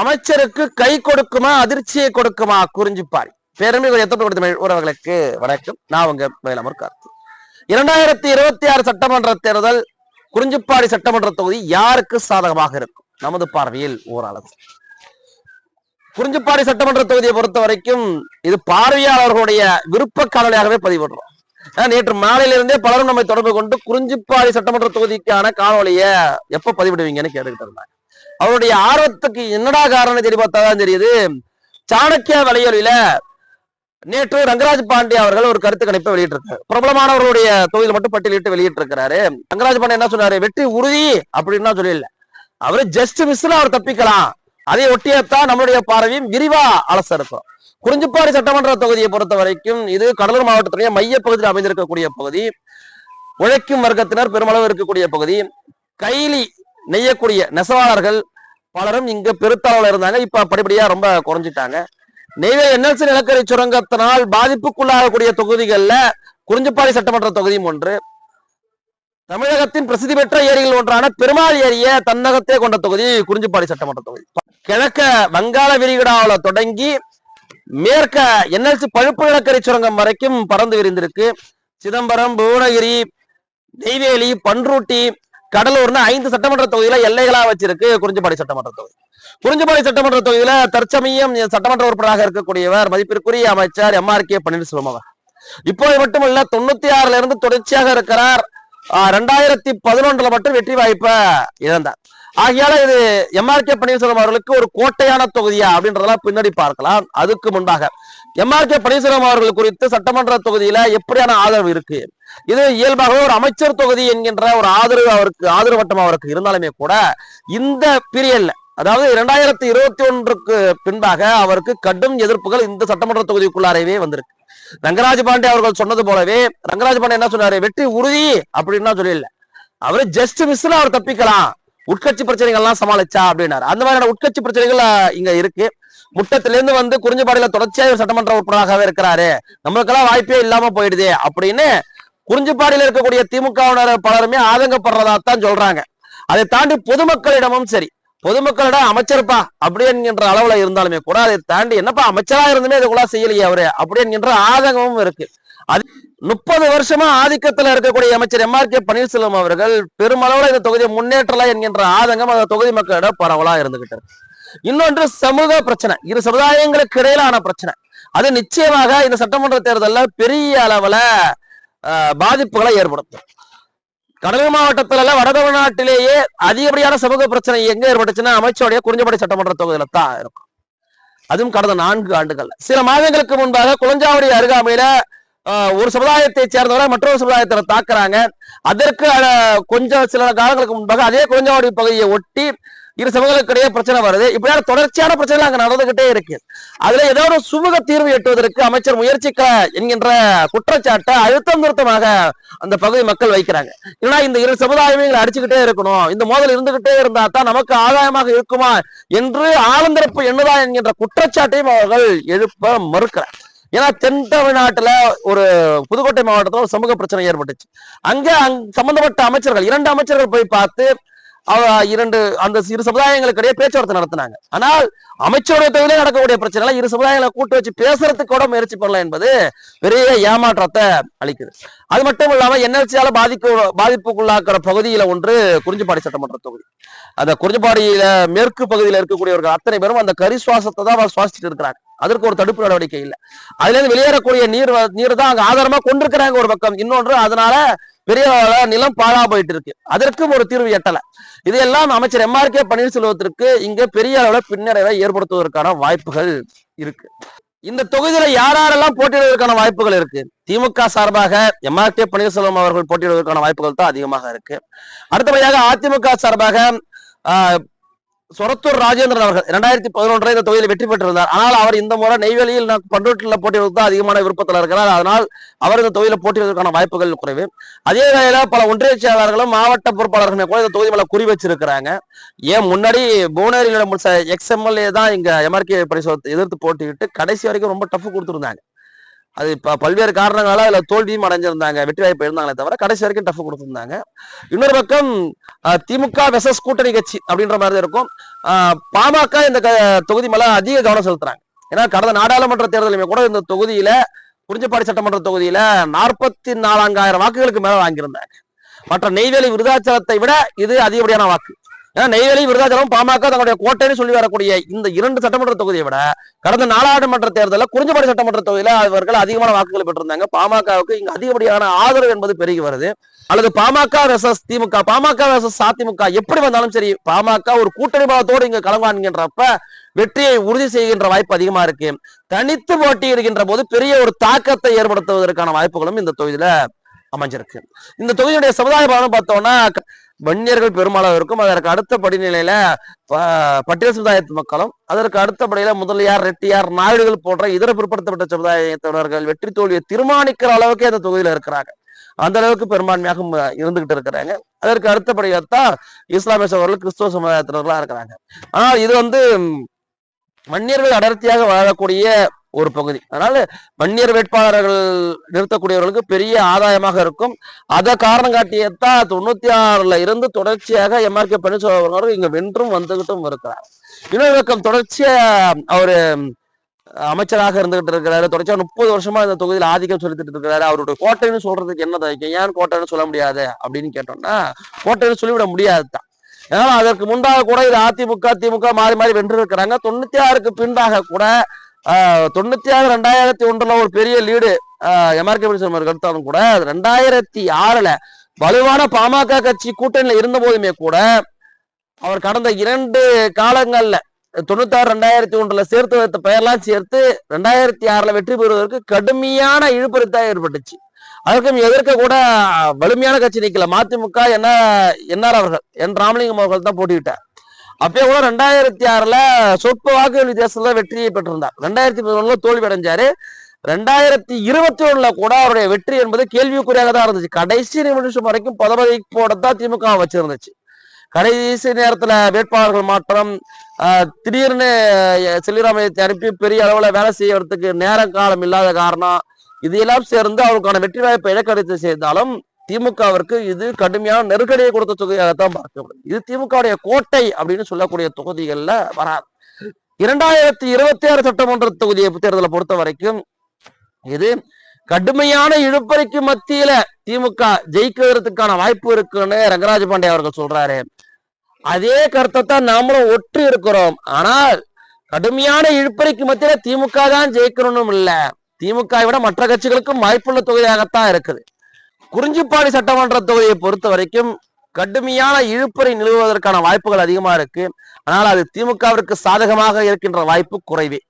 அமைச்சருக்கு கை கொடுக்குமா அதிர்ச்சியை கொடுக்குமா குறிஞ்சிப்பாரி. பேரமை எத்தப்பட்டு கொடுத்த உறவுகளுக்கு வணக்கம். நான் உங்க வேலமர் கார்த்தி. இரண்டாயிரத்தி இருபத்தி ஆறு சட்டமன்ற தேர்தல் குறிஞ்சிப்பாடி சட்டமன்ற தொகுதி யாருக்கு சாதகமாக இருக்கும்? நமது பார்வையில் ஓரளவு. குறிஞ்சிப்பாடி சட்டமன்ற தொகுதியை பொறுத்த வரைக்கும் இது பார்வையாளர்களுடைய விருப்ப காணொலியாகவே பதிவிடுறோம். நேற்று மாலையிலிருந்தே பலரும் நம்மை தொடர்பு கொண்டு குறிஞ்சிப்பாடி சட்டமன்ற தொகுதிக்கான காணொலிய எப்ப பதிவிடுவீங்கன்னு கேட்டுக்கிட்டு இருந்தாங்க. அவருடைய ஆர்வத்துக்கு என்னடா காரணம் தெரிய பார்த்தாதான் தெரியுது. சாணக்கிய வலையொலியில நேற்று ரங்கராஜ் பாண்டே அவர்கள் ஒரு கருத்து கணிப்பை வெளியிட்டிருக்காரு. பிரபலமானவர்களுடைய தொகுதியில் மட்டும் பட்டியலிட்டு வெளியிட்டிருக்கிறாரு. ரங்கராஜ் பாண்டே என்ன சொன்னாரு? வெற்றி உறுதி அப்படின்னு சொல்லல. அவரு ஜஸ்ட் மிஸ்ல அவர் தப்பிக்கலாம். அதை ஒட்டியத்தான் நம்மளுடைய பார்வையும் விரிவா அலச இருக்கும். குறிஞ்சிப்பாடி சட்டமன்ற தொகுதியை பொறுத்த வரைக்கும் இது கடலூர் மாவட்டத்துடைய மைய பகுதியில் அமைந்திருக்கக்கூடிய பகுதி. உழைக்கும் வர்க்கத்தினர் பெருமளவு இருக்கக்கூடிய பகுதி. கைலி நெய்யக்கூடிய நெசவாளர்கள் பலரும் இங்க பெருத்தளவுல இருந்தாங்க. இப்ப படிப்படியா ரொம்ப குறைஞ்சிட்டாங்க. நெய்வேலி என்எல்சி நிலக்கரி சுரங்கத்தினால் பாதிப்புக்குள்ளாகக்கூடிய தொகுதிகள்ல குறிஞ்சிப்பாடி சட்டமன்ற தொகுதியும் ஒன்று. தமிழகத்தின் பிரசித்தி பெற்ற ஏரிகள் ஒன்றான பெருமாள் ஏரிய தன்னகத்தே கொண்ட தொகுதி குறிஞ்சிப்பாடி சட்டமன்ற தொகுதி. கிழக்க வங்காள விரிகுடாவில் தொடங்கி மேற்க என்எல்சி பழுப்பு நிலக்கரி சுரங்கம் வரைக்கும் பறந்து விரிந்திருக்கு. சிதம்பரம் புவனகிரி நெய்வேலி பன்ருட்டி கடலூர்னா ஐந்து சட்டமன்ற தொகுதியில எல்லைகளா வச்சிருக்கு குறிஞ்சிப்பாடி சட்டமன்ற தொகுதி. குறிஞ்சிப்பாடி சட்டமன்ற தொகுதியில தற்சமயம் சட்டமன்ற உறுப்பினராக இருக்கக்கூடியவர் மதிப்பிற்குரிய அமைச்சர் எம் ஆர் கே பன்னீர்செல்வம் அவர். இப்போது மட்டுமல்ல தொண்ணூத்தி ஆறுல இருந்து தொடர்ச்சியாக இருக்கிறார். ஆஹ் ரெண்டாயிரத்தி பதினொன்றுல மட்டும் வெற்றி வாய்ப்பை இழந்தார். ஆகையால இது எம் ஆர் கே பன்னீர்செல்வம் அவர்களுக்கு ஒரு கோட்டையான தொகுதியா அப்படின்றதெல்லாம் பின்னாடி பார்க்கலாம். அதுக்கு முன்பாக எம் ஆர் கே பன்னீர்செல்வம் அவர்கள் குறித்து சட்டமன்ற தொகுதியில எப்படியான ஆதரவு இருக்கு? இது இயல்பாகவே ஒரு அமைச்சர் தொகுதி என்கின்ற ஒரு ஆதரவு அவருக்கு ஆதரவு வட்டம் அவருக்கு இருந்தாலுமே கூட இந்த பீரியட்ல அதாவது இரண்டாயிரத்தி இருபத்தி ஒன்றுக்கு பின்பாக அவருக்கு கடும் எதிர்ப்புகள் இந்த சட்டமன்ற தொகுதிக்குள்ளாரவே வந்திருக்கு. ரங்கராஜ் பாண்டே அவர்கள் சொன்னது போலவே ரங்கராஜ் பாண்டே என்ன சொன்னாரு? வெற்றி உறுதி அப்படின்னா சொல்லல அவரு ஜஸ்ட் மிஸ்ல அவர் தப்பிக்கலாம். உட்கட்சி பிரச்சனைகள்லாம் சமாளிச்சா அப்படின்னாரு. அந்த மாதிரியான உட்கட்சி பிரச்சனைகள் இங்க இருக்கு. முட்டத்திலிருந்து வந்து குறிஞ்சிப்பாடியில தொடர்ச்சியாக சட்டமன்ற உறுப்பினராகவே இருக்கிறாரு. நம்மளுக்கெல்லாம் வாய்ப்பே இல்லாம போயிடுது அப்படின்னு குறிஞ்சிப்பாடியில இருக்கக்கூடிய திமுகவினர் பலருமே ஆதங்கப்படுறதா தான் சொல்றாங்க. அதை தாண்டி பொதுமக்களிடமும் சரி பொதுமக்களிடம் அமைச்சர்ப்பா அப்படி என்கின்ற அளவுல இருந்தாலுமே கூட அதை தாண்டி என்னப்பா அமைச்சரா இருந்துமே இதுக்குள்ள செய்யலையே அவரு அப்படி என்கின்ற ஆதங்கமும் இருக்கு. அது முப்பது வருஷமா ஆதிக்கத்துல இருக்கக்கூடிய அமைச்சர் எம். ஆர். கே. பன்னீர்செல்வம் அவர்கள் பெருமளவுல இந்த தொகுதியை முன்னேற்றலாம் என்கின்ற ஆதங்கம் அந்த தொகுதி மக்களிடம் பரவலா இருந்துகிட்டு இருக்கு. இன்னொன்று சமூக பிரச்சனை. இரு சமுதாயங்களுக்கு இடையிலான பிரச்சனை. அது நிச்சயமாக இந்த சட்டமன்ற தேர்தலில் பெரிய அளவுல பாதிப்புகளை ஏற்படுத்தும். கடலூர் மாவட்டத்துல எல்லாம் வட தமிழ்நாட்டிலேயே அதிகப்படியான சமூக பிரச்சனை எங்க ஏற்பட்டுச்சுன்னா அமைச்சருடைய குறிஞ்சபடி சட்டமன்ற தொகுதியில தான் இருக்கும். அதுவும் கடந்த நான்கு ஆண்டுகள்ல. சில மாதங்களுக்கு முன்பாக குளஞ்சாவடி அருகாமையில ஆஹ், ஒரு சமுதாயத்தை சேர்ந்தவரை மற்றொரு சமுதாயத்துல தாக்குறாங்க. அதற்கு அஹ், கொஞ்சம் சில காலங்களுக்கு முன்பாக அதே குளஞ்சாவடி பகுதியை ஒட்டி இரு சமூகங்களுக்கு இடையே பிரச்சனை வருது. இப்படியான தொடர்ச்சியான பிரச்சனை அங்க நடந்துகிட்டே இருக்கு. அதுல ஏதோ ஒரு சுமூக தீர்வு எட்டுவதற்கு அமைச்சர் முயற்சிக்க என்கின்ற குற்றச்சாட்டை அழுத்தம் நிறுத்தமாக அந்த பகுதி மக்கள் வைக்கிறாங்க. ஏன்னா இந்த இரு சமுதாயமே அடிச்சுக்கிட்டே இருக்கணும். இந்த மோதல் இருந்துகிட்டே இருந்தா தான் நமக்கு ஆதாயமாக இருக்குமா என்று ஆனந்தரப்பு எண்ணுதா என்கின்ற குற்றச்சாட்டையும் அவர்கள் எழுப்ப மறுக்கிறார். ஏன்னா தென் தமிழ்நாட்டுல ஒரு புதுக்கோட்டை மாவட்டத்தில் ஒரு சமூக பிரச்சனை ஏற்பட்டுச்சு. அங்க அங் சம்பந்தப்பட்ட அமைச்சர்கள் இரண்டு அமைச்சர்கள் போய் பார்த்து இரண்டு அந்த இரு சமுதாயங்களுக்கு இடையே பேச்சுவார்த்தை நடத்தினாங்க. ஆனால் அமைச்சருடைய தொகுதியிலே நடக்கக்கூடிய பிரச்சனை இரு சமுதாயங்களை கூட்டு வச்சு பேசுறதுக்கு கூட முயற்சி பண்ணல என்பது பெரிய ஏமாற்றத்தை அளிக்குது. அது மட்டும் இல்லாம என்எல்சியால பாதிக்க பாதிப்புக்குள்ளாக்குற பகுதியில ஒன்று குறிஞ்சிப்பாடி சட்டமன்ற தொகுதி. அந்த குறிஞ்சிப்பாடியில மேற்கு பகுதியில இருக்கக்கூடியவர்கள் அத்தனை பேரும் அந்த கரி சுவாசத்தை தான் சுவாசிச்சுட்டு இருக்கிறாங்க. அதற்கு ஒரு தடுப்பு நடவடிக்கை இல்லை. அதுல இருந்து வெளியேறக்கூடிய நீர் நீர் தான் அங்க ஆதாரமா கொண்டிருக்கிறாங்க ஒரு பக்கம். இன்னொன்று அதனால பெரிய நிலம் பாழா போயிட்டு இருக்கு அதற்கும் ஒரு தீர்வு எட்டல. இதையெல்லாம் அமைச்சர் எம். ஆர். கே. பன்னீர்செல்வத்திற்கு இங்க பெரிய அளவுல பின்னடைவை ஏற்படுத்துவதற்கான வாய்ப்புகள் இருக்கு. இந்த தொகுதியில யார் யாரெல்லாம் போட்டியிடுவதற்கான வாய்ப்புகள் இருக்கு? திமுக சார்பாக எம். ஆர். கே. பன்னீர்செல்வம் அவர்கள் போட்டியிடுவதற்கான வாய்ப்புகள் தான் அதிகமாக இருக்கு. அடுத்தபடியாக அதிமுக சார்பாக ஆஹ், சொரத்தூர் ராஜேந்திரன் அவர்கள் இரண்டாயிரத்தி பதினொன்றில் இந்த தொகுதியில் வெற்றி பெற்றிருந்தார். ஆனால் அவர் இந்த முறை நெய்வேலியில் நான் பண்ருட்டில் தான் அதிகமான விருப்பத்தில் இருக்கிறார். அதனால் அவர் இந்த தொகுதியில் போட்டியிடுவதற்கான வாய்ப்புகள் குறைவு. அதே வேளையில் பல ஒன்றிய செயலாளர்களும் மாவட்ட பொறுப்பாளர்களுமே கூட இந்த தொகுதி மேலே குறி வச்சிருக்கிறாங்க. ஏன் முன்னாடி புவனேரியில் எக்ஸ் எம்எல்ஏ தான் இங்கே எம்ஆர்கே பரிசோதத்தை எதிர்த்து போட்டியிட்டு கடைசி வரைக்கும் ரொம்ப டஃப் கொடுத்துருந்தாங்க. அது இப்போ பல்வேறு காரணங்களால் அதில் தோல்வியும் அடைஞ்சிருந்தாங்க வெற்றி வாய்ப்பு இருந்தாங்களே தவிர கடைசி வரைக்கும் டஃப் கொடுத்துருந்தாங்க. இன்னொரு பக்கம் திமுக வெசஸ் கூட்டணி கட்சி அப்படின்ற மாதிரி தான் இருக்கும். பாமக இந்த க- தொகுதி மேலே அதிக கவனம் செலுத்துறாங்க. ஏன்னா கடந்த நாடாளுமன்ற தேர்தலுமே கூட இந்த தொகுதியில குறிஞ்சிப்பாடி சட்டமன்ற தொகுதியில நாற்பத்தி நாலாயிரம் வாக்குகளுக்கு மேல வாங்கியிருந்தாங்க. மற்ற நெய்வேலி விருதாச்சலத்தை விட இது அதிகப்படியான வாக்கு. நெய்வேலி விருதாச்சலம் பாமக தங்களுடைய கோட்டைன்னு சொல்லி வரக்கூடிய இந்த இரண்டு சட்டமன்ற தொகுதியை விட கடந்த நாடாளுமன்ற தேர்தலில் குறிஞ்சபாடி சட்டமன்ற தொகுதியில அவர்கள் அதிகமான வாக்குகள் பெற்றிருந்தாங்க. பாமகவுக்கு இங்க அதிகப்படியான ஆதரவு என்பது பெருகி வருது. அல்லது பாமக வெர்சஸ் திமுக பாமக வெர்சஸ் அதிமுக எப்படி வந்தாலும் சரி பாமக ஒரு கூட்டணி பலத்தோடு இங்க களங்காண்கின்றப்ப வெற்றியை உறுதி செய்கின்ற வாய்ப்பு அதிகமா இருக்கு. தனித்து போட்டியிடுகின்ற போது பெரிய ஒரு தாக்கத்தை ஏற்படுத்துவதற்கான வாய்ப்புகளும் இந்த தொகுதியில அமைஞ்சிருக்கு. இந்த தொகுதியுடைய சமுதாய பலன் பார்த்தோம்னா வன்னியர்கள் பெருமளவு இருக்கும். அதற்கு அடுத்த படிநிலையில ப- பட்டியல் சமுதாயத்து மக்களும் அதற்கு அடுத்தபடியில முதலியார் ரெட்டியார் நாயுடுகள் போன்ற இதர பிற்படுத்தப்பட்ட சமுதாயத்தினர்கள் வெற்றி தோல்வியை தீர்மானிக்கிற அளவுக்கு அந்த தொகுதியில இருக்கிறாங்க. அந்த அளவுக்கு பெரும்பான்மையாக இருந்துகிட்டு இருக்கிறாங்க. அதற்கு அடுத்தபடியாகத்தான் இஸ்லாமிய சகோதரர்கள் கிறிஸ்துவ சமுதாயத்தினர்களா இருக்கிறாங்க. ஆனால் இது வந்து வன்னியர்கள் அடர்த்தியாக வாழக்கூடிய ஒரு பகுதி. அதனால வன்னியர் வேட்பாளர்கள் நிறுத்தக்கூடியவர்களுக்கு பெரிய ஆதாயமாக இருக்கும். அதை காரணம் காட்டியத்தான் தொண்ணூத்தி ஆறுல இருந்து தொடர்ச்சியாக எம்ஆர்கே பன்னீர்செல்வம் அவர்கள் இங்க வென்றும் வந்துகிட்டும் இருக்கிறார். இன்னொரு பக்கம் தொடர்ச்சியா அவரு அமைச்சராக இருந்துகிட்டு இருக்கிறாரு. தொடர்ச்சியா முப்பது வருஷமா இந்த தொகுதியில் ஆதிக்கம் செலுத்திட்டு இருக்கிறாரு. அவருடைய கோட்டைன்னு சொல்றதுக்கு என்ன தயக்கம்? ஏன் கோட்டைன்னு சொல்ல முடியாது? அப்படின்னு கேட்டோம்னா கோட்டைன்னு சொல்லிவிட முடியாது தான் ஏன்னா அதற்கு முன்பாக கூட இது அதிமுக திமுக மாறி மாறி வென்று இருக்கிறாங்க தொண்ணூத்தி ஆறுக்கு பின்பாக கூட தொண்ணூத்தி ஆறு ரெண்டாயிரத்தி ஒன்றுல ஒரு பெரிய லீடு எம்ஆர்கே அவர்கள் எடுத்தாலும் கூட ரெண்டாயிரத்தி ஆறுல வலுவான பாமக கட்சி கூட்டணியில இருந்த போதுமே கூட அவர் கடந்த இரண்டு காலங்கள்ல தொண்ணூத்தாறு ரெண்டாயிரத்தி ஒன்றுல சேர்த்து வைத்த பெயர்லாம் சேர்த்து ரெண்டாயிரத்தி ஆறுல வெற்றி பெறுவதற்கு கடுமையான இழுபறித்தான் ஏற்பட்டுச்சு. அதற்கும் எதிர்க்க கூட வலிமையான கட்சி நிக்கல. மதிமுக என்ன என்ஆர் அவர்கள் என் ராமலிங்கம் அவர்கள் தான் போட்டியிட்டார். அப்பயே கூட ரெண்டாயிரத்தி ஆறுல சொற்ப வாக்குகள் வித்தியாசத்துல வெற்றியை பெற்றிருந்தார். ரெண்டாயிரத்தி பதினொன்னுல தோல்வி அடைஞ்சாரு. ரெண்டாயிரத்தி இருபத்தி ஒண்ணுல கூட அவருடைய வெற்றி என்பது கேள்விக்குறியாக தான் இருந்துச்சு. கடைசி நிமிஷம் வரைக்கும் பதவி போடத்தான் திமுக வச்சிருந்துச்சு. கடைசி நேரத்துல வேட்பாளர்கள் மாற்றம் திடீர்னு அஹ், செல்லிராமயத்தை அனுப்பி பெரிய அளவுல வேலை செய்யறதுக்கு நேரம் காலம் இல்லாத காரணம் இதையெல்லாம் சேர்ந்து அவருக்கான வெற்றி வாய்ப்பை இழக்கடித்து செய்தாலும் திமுகவிற்கு இது கடுமையான நெருக்கடியை கொடுத்த தொகுதியாகத்தான் பார்க்கப்படும் இது திமுகவுடைய கோட்டை அப்படின்னு சொல்லக்கூடிய தொகுதிகள்ல வராது. இரண்டாயிரத்தி இருபத்தி ஆறு சட்டமன்ற தொகுதியை தேர்தலை பொறுத்த வரைக்கும் இது கடுமையான இழுப்பறைக்கு மத்தியில திமுக ஜெயிக்கிறதுக்கான வாய்ப்பு இருக்குன்னு ரங்கராஜ பாண்டே அவர்கள் சொல்றாரு. அதே கருத்தை தான் நாமளும் ஒற்று இருக்கிறோம். ஆனால் கடுமையான இழுப்பறைக்கு மத்தியில திமுக தான் ஜெயிக்கணும்னு இல்ல. திமுகவை விட மற்ற கட்சிகளுக்கும் வாய்ப்புள்ள தொகுதியாகத்தான் இருக்குது. குறிஞ்சிப்பாடி சட்டமன்ற தொகுதியை பொறுத்த வரைக்கும் கடுமையான இழுப்பறை நிலவுவதற்கான வாய்ப்புகள் அதிகமா இருக்கு. ஆனால் அது திமுகவிற்கு சாதகமாக இருக்கின்ற வாய்ப்பு குறைவே.